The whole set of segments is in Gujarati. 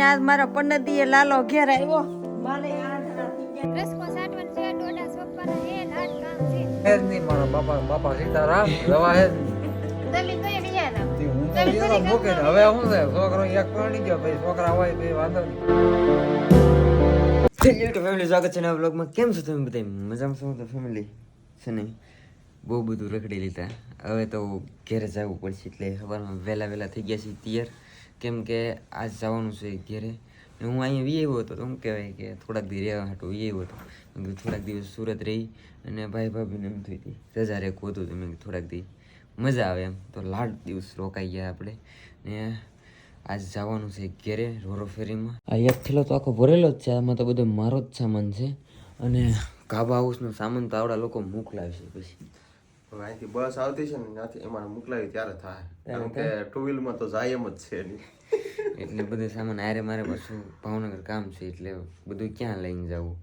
આજ મારા પંડિતીએ લાલો ઘેર આવ્યો. સ્વાગત છે નવા બ્લોગમાં કેમ છો તમે બધા? મજામાં છો? તો ફેમિલી છે ને બહુ બધું રખડી લીધા. હવે તો ઘેરે જવું પડશે એટલે સવારમાં વહેલા વહેલા થઈ ગયા છે તૈયાર. કેમ કે આજ જવાનું છે ઘેરે. હું અહીંયા વી આવ્યો હતો તો શું કહેવાય કે થોડાક દી રહેવા હાટું વી આવ્યો હતો. થોડાક દિવસ સુરત રહી અને ભાઈ ભાભીને એમ થઈ હતી. રજા રેક હતું તો મેં થોડાક દી મજા આવે એમ. તો લાડ દિવસ રોકાઈ ગયા આપણે. ને આજ જવાનું છે ઘેરે રોરો ફેરીમાં. આ એક થેલો તો આખો ભરેલો જ છે. આમાં તો બધો મારો જ સામાન છે. અને ગાભા હાઉસનો સામાન તો આવડા લોકો મોકલાવશે પછી. હવે અહીંથી બસ આવતી છે ને ત્યાંથી એમાં મોકલાવી ત્યારે થાય. કારણ કે ટુ વ્હીલમાં તો જાય એમ જ છે એટલે બધું સામાન આરે મારે પાછું ભાવનગર કામ છે એટલે બધું ક્યાં લઈને જવું?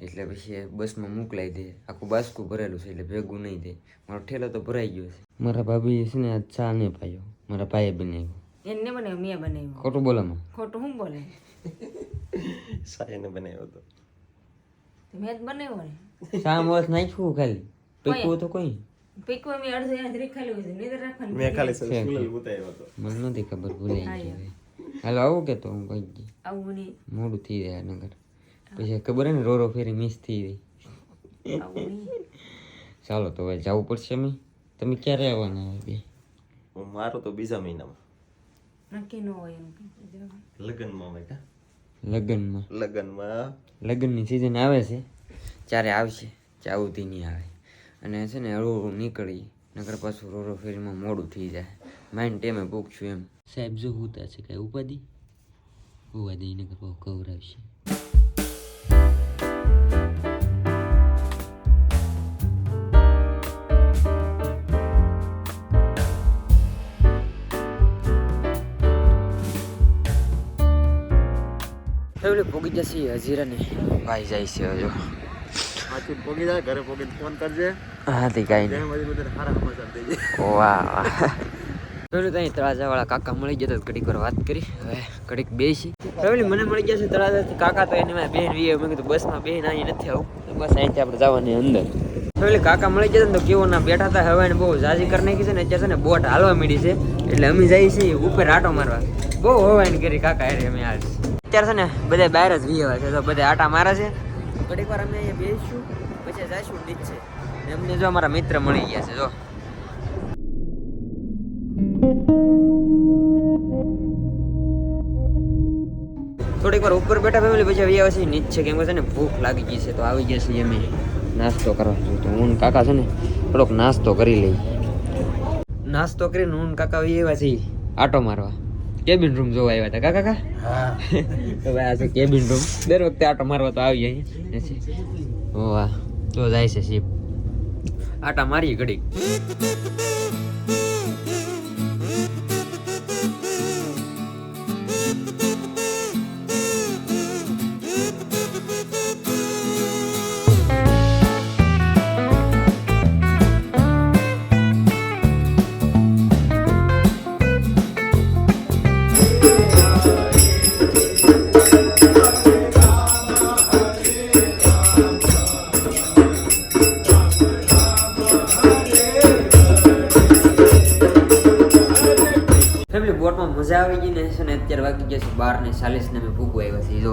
એટલે પછી બસમાં મોકલાઈ દે. આખું બાસકું ભરેલું છે એટલે ભેગું નહીં દે. મારો ઠેલો તો ભરાઈ ગયો છે. મારા ભાભી છે ને આજ ચા નહીં પાયો. મારા ભાઈએ બનાવ્યો. એને બનાવ્યું મેં બનાવ્યું. ખોટું બોલામાં ખોટું શું બોલે? સાયને બનાવ્યો હતો મેં જ બનાવ્યો ને. ચા વર્ષ નાખ્યું ખાલી. પીકવું તો કોઈ? પીકવા મેં અડધું યાદ રેખાલું છે નહીં રાખવાનું મેં ખાલી સ્કૂલ ઉતાર્યો હતો. મને નથી ખબર ભૂલાઈ ગઈ હાલો આવું કે તો હું કહી ગઈ આવું નહીં મોડું થઈ જાય નગર. પછી ખબર ને રોરો ફેરી મિસ થઈ ગઈ ચાલો તો હવે જવું પડશે અમે. તમે ક્યારે આવવાના બે? હું મારો તો બીજા મહિનામાં. નક્કી ન હોય એમ લગ્નમાં હોય કા? લગ્નમાં. લગ્નમાં. લગ્નની સિઝન આવે છે. ત્યારે આવશે ચાવુથી નહીં આવે. અને છે ને હળવું નીકળી નગર પાછું રોરો ફેરીમાં મોડું થઈ જાય. માઇન્ડ ટેમે પૂછશું એમ. સાહેબ જો હુતા છે કાંઈ ઉપાધિ? ઉપાધિ નગર બહુ કવરાવશે. એટલે પોગી જશે હજીરા ને ભાઈ જાય છે હજુ. પાછી પોગી જાય ઘરે પોગીને ફોન કરજે. હા તે કાંઈ જેમ બધી બધાને સારા સમાચાર દેજે. વાહ વાહ. પેલું ત્યાં તળાજાવાળા કાકા મળી ગયા ઘડીક વાર વાત કરી. હવે ઘડીક બેસી. ફેમિલી મને મળી ગયા છે તળાજાથી કાકા તો એની બેન વીએ. મેં કીધું બસમાં બેન અહીં નથી આવું. બસ અહીંથી આપણે જવાની અંદર. ફેમિલી કાકા મળી ગયા ને તો કેવો ના બેઠા હતા હવે બહુ જાજી કરી નાખી છે ને અત્યારે છે ને બોટ હાલવા મીડી છે. એટલે અમે જઈએ છીએ ઉપર આટો મારવા. બહુ હવાઈને કરી કાકા અરે અમે હાલ. અત્યારે છે ને બધા બહાર જ વી છે તો બધા આટા મારે છે. ઘડીક વાર અમે અહીંયા બેસીશું, પછી જઈશું નીચે. એમને જો અમારા મિત્ર મળી ગયા છે, જો. થોડીક વાર ઉપર બેઠા ફેમિલી પછી આવી આવે નીચે. કેમ કે છે ને ભૂખ લાગી ગઈ છે, તો આવી ગયા છીએ અમે નાસ્તો કરવા. તો હું કાકા છે ને થોડોક નાસ્તો કરી લઈ નાસ્તો કરીને હું કાકા આવી આવ્યા છીએ આટો મારવા. કેબિન રૂમ જોવા આવ્યા હતા. કાકા કાકા? તો ભાઈ આ છે કેબિન રૂમ દર વખતે આટો મારવા તો આવી અહીંયા. વાહ. તો જાય છે શિપ. આટા મારી ઘડીક. મજા આવી ગઈ ને છે ને અત્યારે વાગી ગયા છે બાર ને ચાલીસ ને અમે ભૂગવા આવ્યા છીએ જો.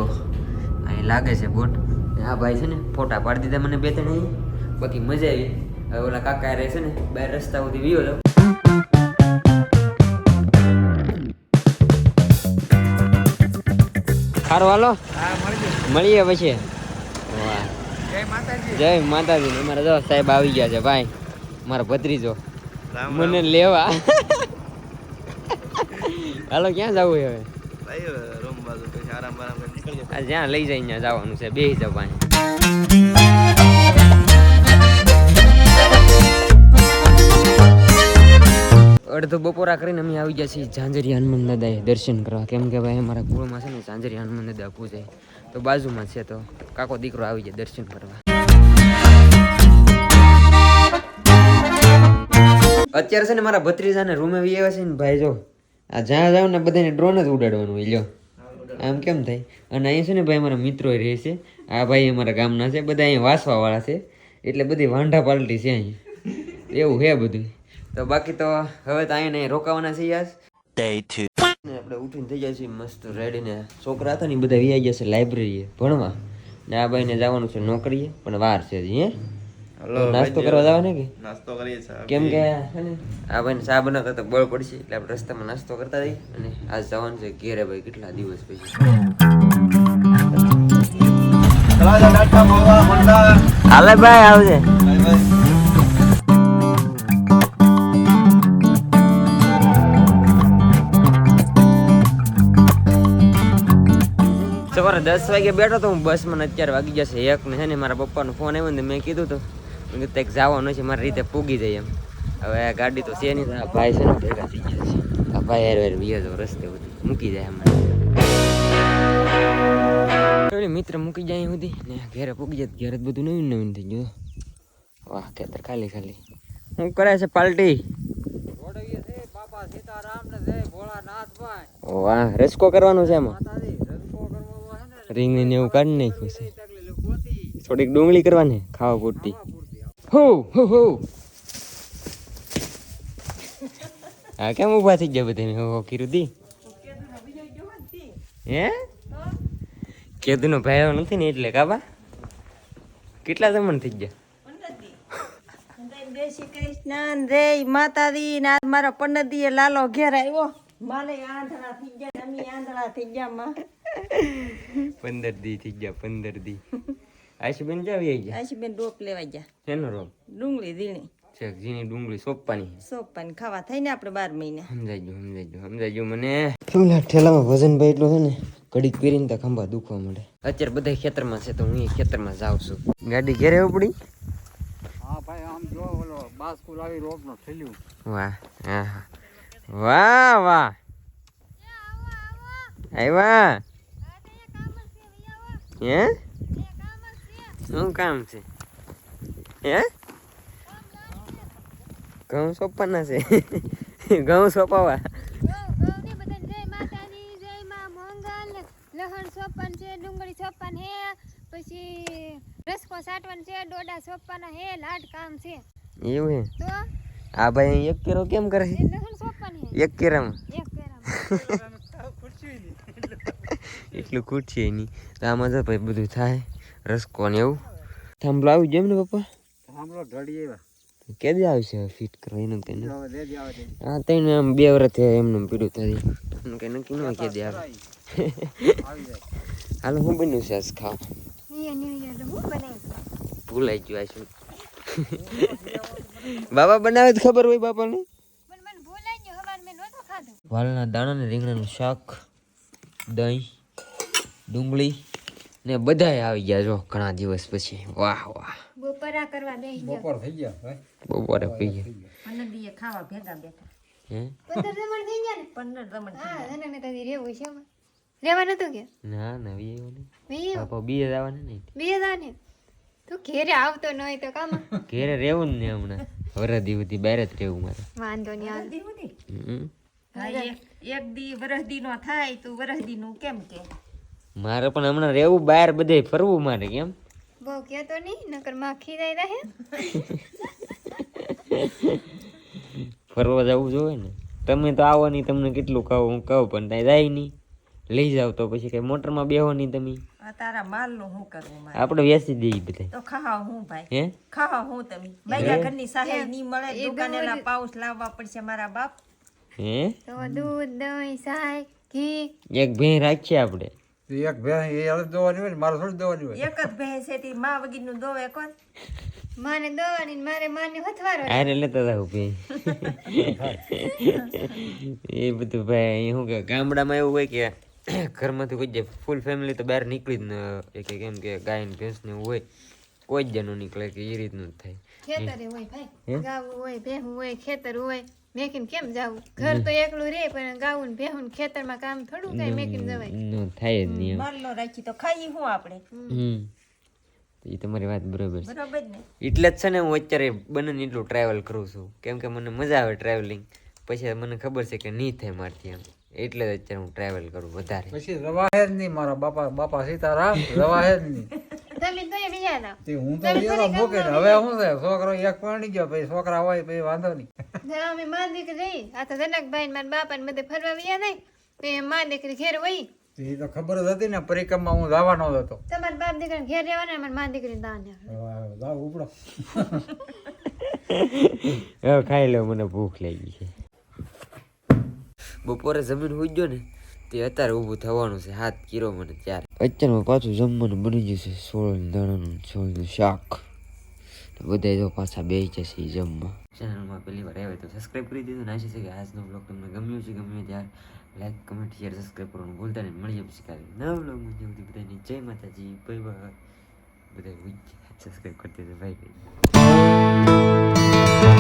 અહીં લાગે છે બોટ હા ભાઈ છે ને ફોટા પાડી દીધા મને બે ત્રણ. બાકી મજા આવી. હવે ઓલા કાકા રહે છે ને બે રસ્તા સુધી વીયો જાવ સારું હાલો. મળીએ પછી. જય માતાજી. અમારા જો સાહેબ આવી ગયા છે ભાઈ. મારા ભત્રીજો. મને લેવા. હાલો ક્યાં જવું હવે? રૂમ બાજુ પછી આરામ આરામ કરી જ્યાં લઈ જાય ત્યાં જવાનું છે બે જવાની અડધો બપોરા કરીને અમે આવી ગયા છીએ ઝાંઝરી હનુમાન દાદાએ દર્શન કરવા. કેમ કે ભાઈ અમારા કુળમાં છે ને ઝાંઝરી હનુમાન દાદા પૂજાય તો બાજુમાં છે તો કાકો દીકરો આવી જાય દર્શન કરવા. અત્યારે છે ને મારા ભત્રીજાને રૂમે વી આવ્યા છે ને ભાઈ જો. આ જ્યાં જાવ ને બધાને ડ્રોન જ ઉડાડવાનું હોય લ્યો. આમ કેમ થાય? અને અહીંયા છે ને ભાઈ અમારા મિત્રો રહે છે. આ ભાઈ અમારા ગામના છે બધા અહીંયા વાસવા વાળા છે. એટલે બધી વાંઢા પાલટી છે અહીં. એવું છે બધું. તો બાકી તો હવે તો નહીં રોકાવાના છે યાર. આપણે ઉઠીને થઈ જાય છે મસ્ત રેડીને છોકરા હતા ને બધા વ્યાઈ ગયા છે લાઇબ્રેરીએ ભણવા. ને આ ભાઈને જવાનું છે નોકરીએ પણ વાર છે હજી હે. નાસ્તો કરવા જવાનો કે? નાસ્તો કરીએ સાહેબ કેમ કે આ ભાઈને ચા બનાવતા તો બળ પડશે એટલે આપણે રસ્તામાં નાસ્તો કરતા રહીએ. અને આજ જવાનું છે ઘેરે ભાઈ કેટલા દિવસ પછી? હાલે ભાઈ આવજે. સવારે દસ વાગે બેઠો તો હું બસમાં અત્યારે વાગી જશે. એક ને છે ને મારા પપ્પાનો ફોન આવ્યો ને મેં કીધું તો મેં કીધું જવાનું છે, મારી રીતે પૂગી જાય એમ. હવે ગાડી તો છે નહીં આ ભાઈ છે ને ભેગા થઈ ગયા છે. આ ભાઈ હેર હેર વિયો રસ્તે બધી, મૂકી જાય અમારે મિત્ર મૂકી જાય સુધી, ને ઘેરે પૂગી જાય ઘેરે બધું નવીન નવીન થઈ ગયું. વાહ, ખેતર ખાલી ખાલી. શું કરે છે પાલટી? વાહ રસકો કરવાનો છે એમાં. રસ્તો ને એવું કાઢી નાખ્યું થોડીક ડુંગળી કરવાની, ખાવા પૂરતી. હો હો હો. આ કેમ ઊભા થઈ ગયા બધાને હો કીધું દી હે? કેદુ નો ભાઈ નથી ને એટલે કાબા? કેટલા જમણ થઈ ગયા? જય શ્રી કૃષ્ણ જય માતાજી ને આજ મારા પંડિતજી લાલો ઘેર આવ્યો મારે આંધળા થઈ ગયા અમે આંધળા થઈ ગયા માં પંદર દી થઈ ગયા પંદર દી. આશુબેન જાવી આવી ગયા? આશીબેન ડોક લેવા ગયા. શેનો રોગ ડુંગળી ઝીણી. છે ઝીણી ડુંગળી સોપાની સોપાની ખાવા થઈને આપણે બાર મહિને. સમજાઈ ગયું સમજાઈ ગયું સમજાઈ ગયું મને. શું લા ઠેલામાં વજન ભાઈ એટલું છે ને કડીક પહેરીને તો ખંભા દુખવા મળે. અત્યારે બધા ખેતરમાં છે તો હું એ ખેતરમાં જાઉં છું. ગાડી ઘેરે ઉપડી હા ભાઈ આમ જો ઓલો બાસ્કુલ આવી રોપનો થેલ્યું વાહ હા હા. વાહ. વાહ આવ્યા હે? શું કામ છે? હે? ઘઉં સોંપવાના છે? ઘઉં સોંપાવા? લહણ સોપન છે ડુંગળી સોપન હે પછી રસકો સાટવાનો છે ડોડા સોપવાના હે લાડ કામ છે એવું હે તો આ ભાઈ એક કેરો કેમ કરે છે? લહણ સોપન હે એક કેરામાં? એક એટલું ખૂટ છે એની તો આમાં તો ભાઈ બધું થાય. રસકો ને એવું. થાંભલો આવી જેમ ને પપ્પા? થાંભલો ઢળી એવા કેદી આવશે ફિટ કરવા? એનું કઈ દે દે હા તઈને આમ બે વર્ષ થયા એમને પીડું થાય. એમ કઈ નક્કી ન દે આવે. હાલ હું બન્યું છે આજ ખાવ? ભૂલાઈ ગયું આ શું? બાબા બનાવે તો ખબર હોય બાપાને? પણ મને ભૂલાઈ ગયું હવાર મેં નહોતું ખાધું. વાલના દાણા ને રીંગણાનું શાક દહીં ડુંગળી ને બધાય આવી ગયા જો ઘણા દિવસ પછી. વાહ વાહ. બપોરા કરવા બેહી ગયા. બપોર થઈ ગયા ભાઈ. બપોરે પી ગયા. પંડિતજીએ ખાવા ભેગા બેઠા. હે? પંદર જમણ થઈ ગયા ને? પંદર રમણ હા અને કદી રેવું છે રેવા નતું કે ના ના વી આવ્યો ને નહીં. બે તું ઘેરે આવતો ન હોય તો કામ? ઘેરે રહેવું ને હમણાં. વરદી બધી બહાર જ રહેવું મારે. વાંધો નહીં આવે હમ. એક એક દી વરસદી નો થાય તું વરસદી નું કેમ કે? મારે પણ હમણાં રહેવું બહાર બધે ફરવું મારે કેમ બહુ કહેતો નહીં નકર માખી જાય રહે. ફરવા જવું જોઈએ ને. તમે તો આવો નહીં તમને કેટલું કહો હું કહું પણ ત્યાં જાય નહીં. લઈ જાવ તો પછી કઈ મોટરમાં બેહો નહીં તમે. તારા માલનું શું કરવું મારે? આપણે વેચી દઈએ બધા તો ખાવા હું ભાઈ? હે? ખાવા હું તમે. મારા ઘરની સહાય નહીં મળે દુકાનેલા પાઉસ લાવવા પડશે મારા બાપ. હે? તો દૂધ દહીં સાય ઘી. એક ભેં રાખીએ આપણે. તો એક ભેંસ એ દોવાની હોય ને મારે થોડી દોવાની હોય? એક જ ભેંસ હતી તે માં વગીરનું દોવે કોણ? માને દોવાની ને મારે માને હથવારો અરે લેતા જાવ ઊભી એ બધું ભાઈ શું કે ગામડામાં એવું હોય કે ઘરમાંથી કોઈ જાય ફૂલ ફેમિલી તો બહાર નીકળી જ ન કે કેમ કે ગાય ને ભેંસ ને એવું હોય કોઈ જ જણું નીકળે કે એ રીતનું જ થાય. ખેતર હોય ભાઈ ગાવું હોય ભેહું હોય ખેતર હોય. મેકીને કેમ જાવું? ઘર તો એકલું રે પણ ગાવું ને ભેહું ખેતરમાં કામ થોડું કઈ મેકીને જવાય. થાય જ નહીં એમ. રાખી તો ખાઈ હું આપણે? એ તમારી વાત બરોબર છે. બરોબર ને? એટલે જ છે ને હું અત્યારે બને ને એટલું ટ્રાવેલ કરું છું. કેમ કે મને મજા આવે ટ્રાવેલિંગ પછી મને ખબર છે કે નહીં થાય મારથી એમ. એટલે જ અત્યારે હું ટ્રાવેલ કરું વધારે. પછી રવાહે જ નહીં મારા બાપા બાપા સીતારામ રવાહે જ નહીં. તો હું તો વિચારો મૂકે હવે શું છે? છોકરો એક પરણી ગયો પછી છોકરા હોય પછી વાંધો નહીં. અમે માં દીકરી જઈ આ તો જનકભાઈ મારા બાપા ને બધે ફરવા વ્યા નહીં તો એ માં દીકરી ઘેર હોય એ તો ખબર જ હતી ને પરિક્રમા હું જવાનો જ હતો. તમારા બાપ દીકરા ઘેર રહેવાના મારા માં દીકરી દાન જાવ ઉપડો. હવે ખાઈ લો મને ભૂખ લાગી છે. બપોરે જમીન હોઈ ગયો ને તે અત્યારે ઊભું થવાનું છે હાથ કીરો મને ત્યારે. અત્યારમાં પાછું જમવાનું બની ગયું છે સોળ દાણાનું સોળનું શાક. બધા જો પાછા બે જશે જમવા. ચેનલમાં પહેલી વાર આવે તો સબસ્ક્રાઈબ કરી દીધું ને છે કે આજનો બ્લોગ તમને ગમ્યો છે ગમ્યો ત્યારે લાઈક કમેન્ટ શેર સબસ્ક્રાઈબ કરવાનું ભૂલતા નહીં. મળીએ પછી કાલે નવા બ્લોગમાં જેવું બધાને જય માતાજી ભાઈ ભાઈ બધા સબસ્ક્રાઈબ કરતી ભાઈ ભાઈ